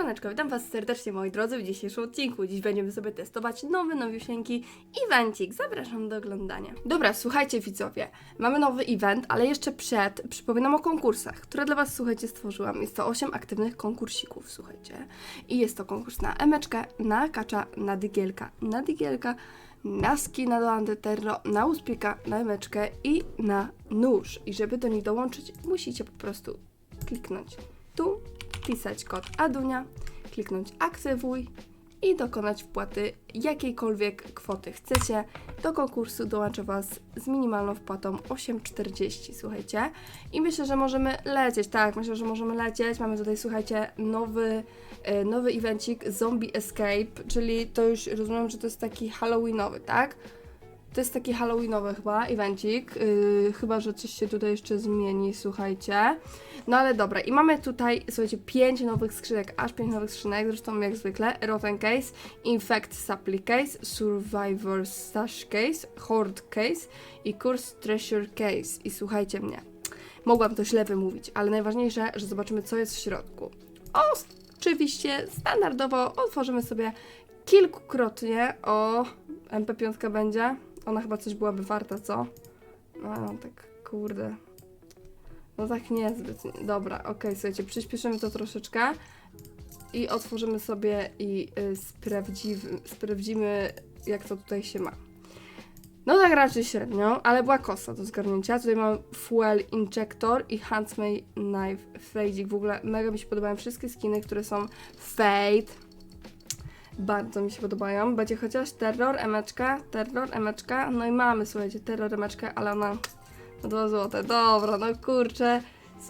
Siemaneczko, witam Was serdecznie moi drodzy w dzisiejszym odcinku. Dziś będziemy sobie testować nowy, nowiusieńki evencik. Zapraszam do oglądania. Dobra, słuchajcie widzowie, mamy nowy event, ale jeszcze przed przypominam o konkursach, które dla Was, słuchajcie, stworzyłam. Jest to 8 aktywnych konkursików, słuchajcie. I jest to konkurs na emeczkę, na kacza, na dygielka, na digielka, na skina do Antyterro, na uspika, na emeczkę i na nóż. I żeby do nich dołączyć, musicie po prostu kliknąć tu, wpisać kod ADUNIA, kliknąć aktywuj i dokonać wpłaty jakiejkolwiek kwoty chcecie. Do konkursu dołączę Was z minimalną wpłatą 8,40, słuchajcie. I myślę, że możemy lecieć, tak, myślę, że możemy lecieć. Mamy tutaj, słuchajcie, nowy, e, nowy evencik Zombie Escape, czyli to już rozumiem, że to jest taki halloweenowy, tak? To jest taki halloweenowy chyba evencik, yy, chyba, że coś się tutaj jeszcze zmieni, słuchajcie. No ale dobra, i mamy tutaj, słuchajcie, 5 nowych skrzynek, aż 5 nowych skrzynek, zresztą jak zwykle, Rotten Case, Infect Supply Case, Survivor Stash Case, Horde Case i Curse Treasure Case. I słuchajcie mnie, mogłam to źle wymówić, ale najważniejsze, że zobaczymy, co jest w środku. Oczywiście, standardowo otworzymy sobie kilkukrotnie, o, MP5 będzie, ona chyba coś byłaby warta, co? No, tak, kurde. No tak niezbyt. Dobra, okej, słuchajcie, przyspieszymy to troszeczkę i otworzymy sobie i y, sprawdzimy, sprawdzimy, jak to tutaj się ma. No tak raczej średnio, ale była kosa do zgarnięcia. Tutaj mam Fuel Injector i Huntsman Knife Fading. W ogóle mega mi się podobają wszystkie skiny, które są Fade. Bardzo mi się podobają. Będzie chociaż Terror, Emeczka, Terror, Emeczka. No i mamy, słuchajcie, Terror, Emeczkę, ale ona na 2 złote. Dobra, no kurczę.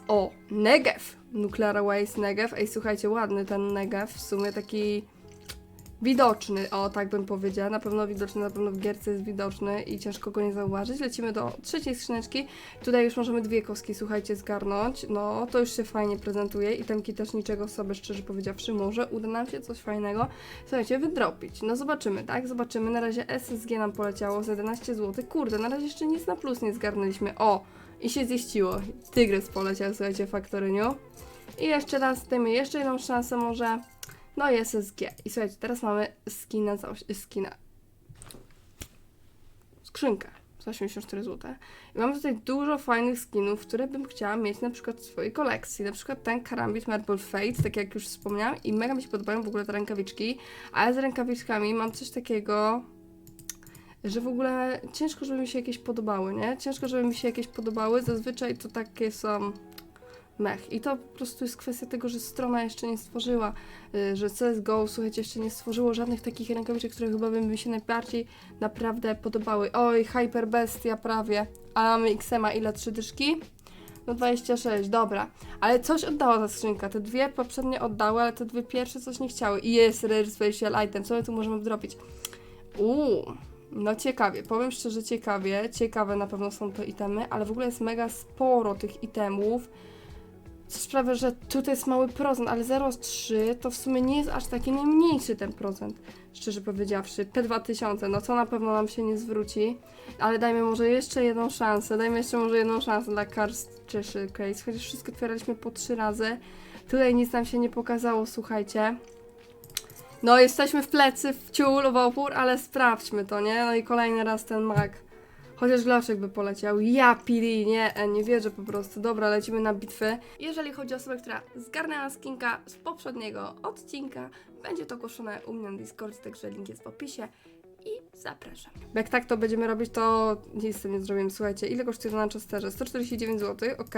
O, Negev. Nuclear Waste Negev. Ej, słuchajcie, ładny ten Negev. W sumie taki widoczny, o tak bym powiedziała. Na pewno widoczny, na pewno w gierce jest widoczny i ciężko go nie zauważyć. Lecimy do trzeciej skrzyneczki. Tutaj już możemy dwie kostki, słuchajcie, zgarnąć. No, to już się fajnie prezentuje i temki też niczego sobie, szczerze powiedziawszy, może uda nam się coś fajnego, słuchajcie, wydropić. No zobaczymy, tak? Zobaczymy. Na razie SSG nam poleciało za 11 zł. Kurde, na razie jeszcze nic na plus nie zgarnęliśmy. O! I się zjeściło. Tygrys poleciał, słuchajcie, w faktoryniu. I jeszcze raz dajmy jeszcze jedną szansę może. No i SSG. I słuchajcie, teraz mamy skina za skina. Skrzynkę za 84 zł. I mamy tutaj dużo fajnych skinów, które bym chciała mieć na przykład w swojej kolekcji. Na przykład ten Karambit Marble Fate, tak jak już wspomniałam, i mega mi się podobają w ogóle te rękawiczki. Ale z rękawiczkami mam coś takiego, że w ogóle ciężko, żeby mi się jakieś podobały, nie? Ciężko, żeby mi się jakieś podobały. Zazwyczaj to takie są mech. I to po prostu jest kwestia tego, że strona jeszcze nie stworzyła, y, że CSGO, słuchajcie, jeszcze nie stworzyło żadnych takich rękawiczek, które chyba by mi się najbardziej naprawdę podobały. Oj, Hyper Bestia prawie. A mamy XMA ile? Trzy dyszki? No 26, dobra. Ale coś oddała ta skrzynka. Te dwie poprzednie oddały, ale te dwie pierwsze coś nie chciały. I jest Rare Special Item. Co my tu możemy zrobić? Uuu, no ciekawie. Powiem szczerze, ciekawie. Ciekawe na pewno są te itemy, ale w ogóle jest mega sporo tych itemów. Co sprawia, że tutaj jest mały procent, ale 0,3 to w sumie nie jest aż taki najmniejszy ten procent, szczerze powiedziawszy. P2000, no to na pewno nam się nie zwróci, ale dajmy może jeszcze jedną szansę, dajmy jeszcze może jedną szansę dla Cars Cheshire Case, chociaż wszystko otwieraliśmy po trzy razy. Tutaj nic nam się nie pokazało, słuchajcie. No, jesteśmy w plecy, w ciul, w opór, ale sprawdźmy to, nie? No i kolejny raz ten mag. Chociaż Glaszek by poleciał. Ja pili, nie, e, nie wierzę po prostu. Dobra, lecimy na bitwę. Jeżeli chodzi o osobę, która zgarnęła skinka z poprzedniego odcinka, będzie to ogłoszone u mnie na Discordzie, także link jest w opisie. Zapraszam. Jak tak to będziemy robić, to nic z tym nie zrobimy. Słuchajcie, ile kosztuje to na Chesterze? 149 zł, ok.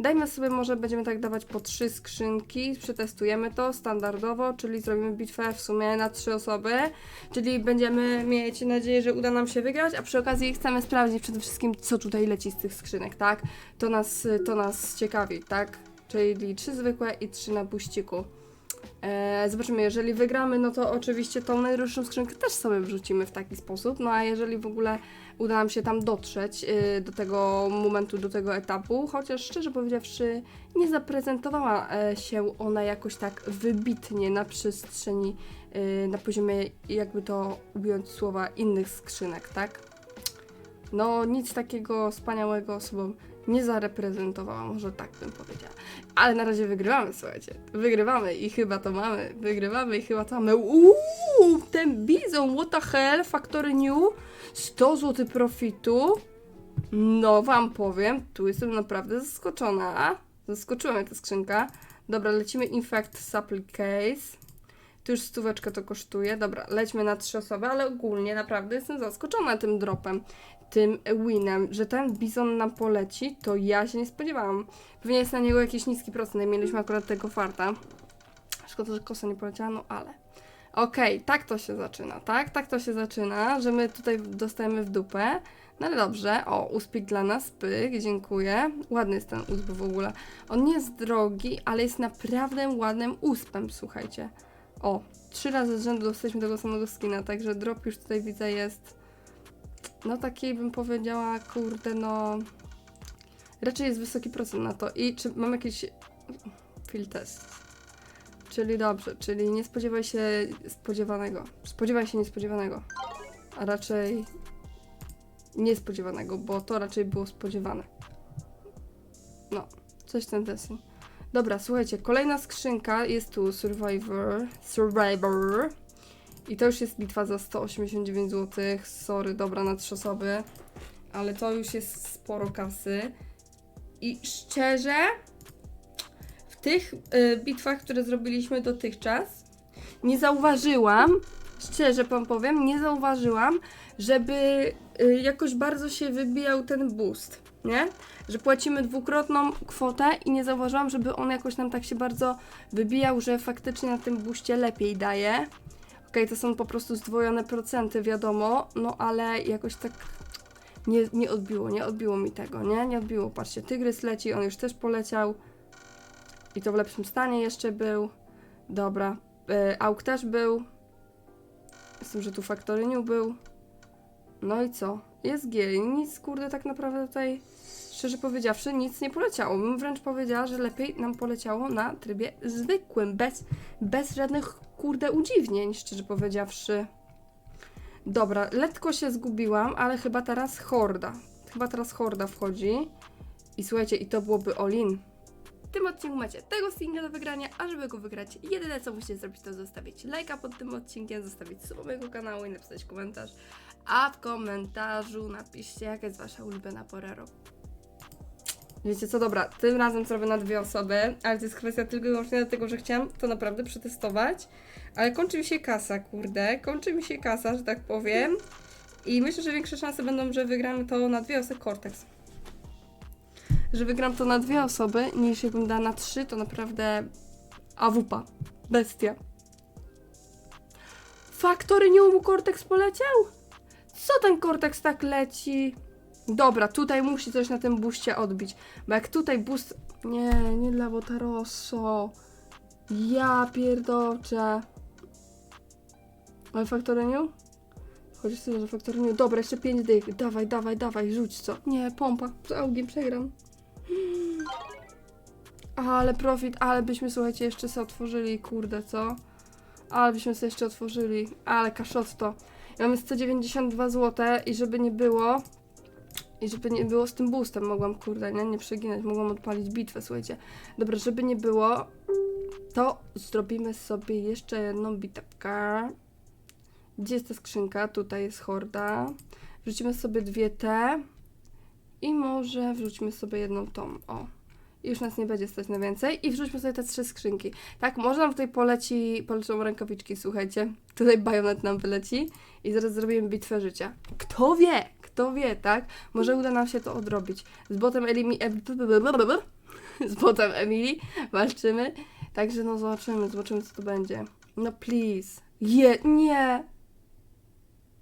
Dajmy sobie, może będziemy tak dawać po trzy skrzynki, przetestujemy to standardowo, czyli zrobimy bitwę w sumie na trzy osoby, czyli będziemy mieć nadzieję, że uda nam się wygrać, a przy okazji chcemy sprawdzić przede wszystkim, co tutaj leci z tych skrzynek, tak? To nas, to nas ciekawi, tak? Czyli trzy zwykłe i trzy na buściku. E, zobaczymy, jeżeli wygramy, no to oczywiście tą najdroższą skrzynkę też sobie wrzucimy w taki sposób, no a jeżeli w ogóle uda nam się tam dotrzeć y, do tego momentu, do tego etapu, chociaż szczerze powiedziawszy nie zaprezentowała e, się ona jakoś tak wybitnie na przestrzeni, y, na poziomie jakby to ująć słowa innych skrzynek, tak? No nic takiego wspaniałego sobą nie zareprezentowała, może tak bym powiedziała. Ale na razie wygrywamy, słuchajcie. Wygrywamy i chyba to mamy. Wygrywamy i chyba to mamy. Uuu, ten bizon, what the hell, Factory New. 100 zł profitu. No, wam powiem, tu jestem naprawdę zaskoczona. Zaskoczyła mnie ta skrzynka. Dobra, lecimy Infect Supply Case. Tu już stóweczkę to kosztuje. Dobra, lećmy na trzy osoby, ale ogólnie naprawdę jestem zaskoczona tym dropem, tym winem, że ten bizon nam poleci, to ja się nie spodziewałam. Pewnie jest na niego jakiś niski procent, mieliśmy akurat tego farta. Szkoda, że kosa nie poleciała, no ale. Okej, tak to się zaczyna, tak? Tak to się zaczyna, że my tutaj dostajemy w dupę. No ale dobrze, o, uspik dla nas, pyk, dziękuję. Ładny jest ten usp w ogóle. On nie jest drogi, ale jest naprawdę ładnym uspem, słuchajcie. O, trzy razy z rzędu dostaliśmy tego samego skina, także drop już tutaj widzę jest, no taki bym powiedziała, kurde, no, raczej jest wysoki procent na to. I czy mam jakiś field test? Czyli dobrze, czyli nie spodziewaj się spodziewanego. Spodziewaj się niespodziewanego. A raczej niespodziewanego, bo to raczej było spodziewane. No, coś ten deseń. Dobra, słuchajcie, kolejna skrzynka jest tu Survivor. Survivor. I to już jest bitwa za 189 zł. Sorry, dobra, na trzy osoby. Ale to już jest sporo kasy. I szczerze, w tych y, bitwach, które zrobiliśmy dotychczas, nie zauważyłam, szczerze wam powiem, nie zauważyłam, żeby y, jakoś bardzo się wybijał ten boost, nie? Że płacimy dwukrotną kwotę i nie zauważyłam, żeby on jakoś nam tak się bardzo wybijał, że faktycznie na tym booście lepiej daje. Okej, to są po prostu zdwojone procenty, wiadomo, no ale jakoś tak nie, nie odbiło, nie odbiło mi tego, nie? Nie odbiło. Patrzcie, tygrys leci, on już też poleciał. I to w lepszym stanie jeszcze był. Dobra. Yy, Auk też był. Z tym, że tu Factory New był. No i co? Jest G. Nic, kurde, tak naprawdę tutaj, szczerze powiedziawszy, nic nie poleciało. Bym wręcz powiedziała, że lepiej nam poleciało na trybie zwykłym, bez, bez żadnych, kurde, udziwnień, szczerze powiedziawszy. Dobra, letko się zgubiłam, ale chyba teraz horda. Chyba teraz horda wchodzi. I słuchajcie, i to byłoby all-in. Tym odcinku macie tego singla do wygrania, a żeby go wygrać, jedyne co musicie zrobić to zostawić lajka pod tym odcinkiem, zostawić suba mojego kanału i napisać komentarz. A w komentarzu napiszcie, jaka jest wasza ulubiona pora roku. Wiecie co, dobra, tym razem zrobię na dwie osoby, ale to jest kwestia tylko i wyłącznie dlatego, że chciałam to naprawdę przetestować. Ale kończy mi się kasa, kurde, kończy mi się kasa, że tak powiem. I myślę, że większe szanse będą, że wygramy to na dwie osoby Cortex. Że wygram to na dwie osoby, niż jakbym dała na trzy, to naprawdę awupa. Bestia. Faktory mu Cortex poleciał? Co ten Cortex tak leci? Dobra, tutaj musi coś na tym buście odbić. Bo jak tutaj boost... Nie, nie dla Botarosso. Ja pierdolczę. Ale Factory New? Chociaż tyle, że Factory New. Dobra, jeszcze 5 dych. Dawaj, dawaj, dawaj, rzuć co. Nie, pompa. Z augiem przegram. Ale profit, ale byśmy, słuchajcie, jeszcze sobie otworzyli, kurde, co? Ale byśmy sobie jeszcze otworzyli. Ale kaszotto. Ja mamy 192 zł i żeby nie było... I żeby nie było z tym boostem, mogłam, kurde, nie, nie przeginać, mogłam odpalić bitwę, słuchajcie. Dobra, żeby nie było, to zrobimy sobie jeszcze jedną bitewkę. Gdzie jest ta skrzynka? Tutaj jest horda. Wrzucimy sobie dwie te. I może wrzućmy sobie jedną tą. O. Już nas nie będzie stać na więcej. I wrzućmy sobie te trzy skrzynki. Tak, może nam tutaj poleci, polecą rękawiczki, słuchajcie. Tutaj bajonet nam wyleci. I zaraz zrobimy bitwę życia. Kto wie? Kto wie, tak? Może uda nam się to odrobić. Z botem Elimi... Z botem Emily walczymy. Także no zobaczymy, zobaczymy co to będzie. No please. Je, nie.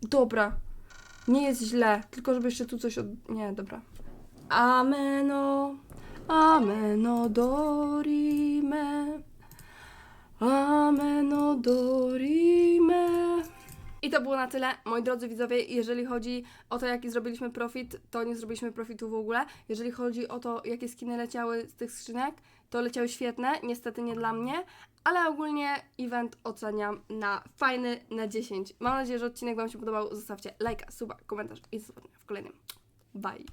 Dobra. Nie jest źle, tylko żeby jeszcze tu coś od... Nie, dobra. Ameno, ameno dorime, ameno dorime. I to było na tyle, moi drodzy widzowie, jeżeli chodzi o to, jaki zrobiliśmy profit, to nie zrobiliśmy profitu w ogóle. Jeżeli chodzi o to, jakie skiny leciały z tych skrzynek, to leciały świetne, niestety nie dla mnie, ale ogólnie event oceniam na fajny, na 10. Mam nadzieję, że odcinek Wam się podobał. Zostawcie lajka, suba, komentarz i do w kolejnym. Bye!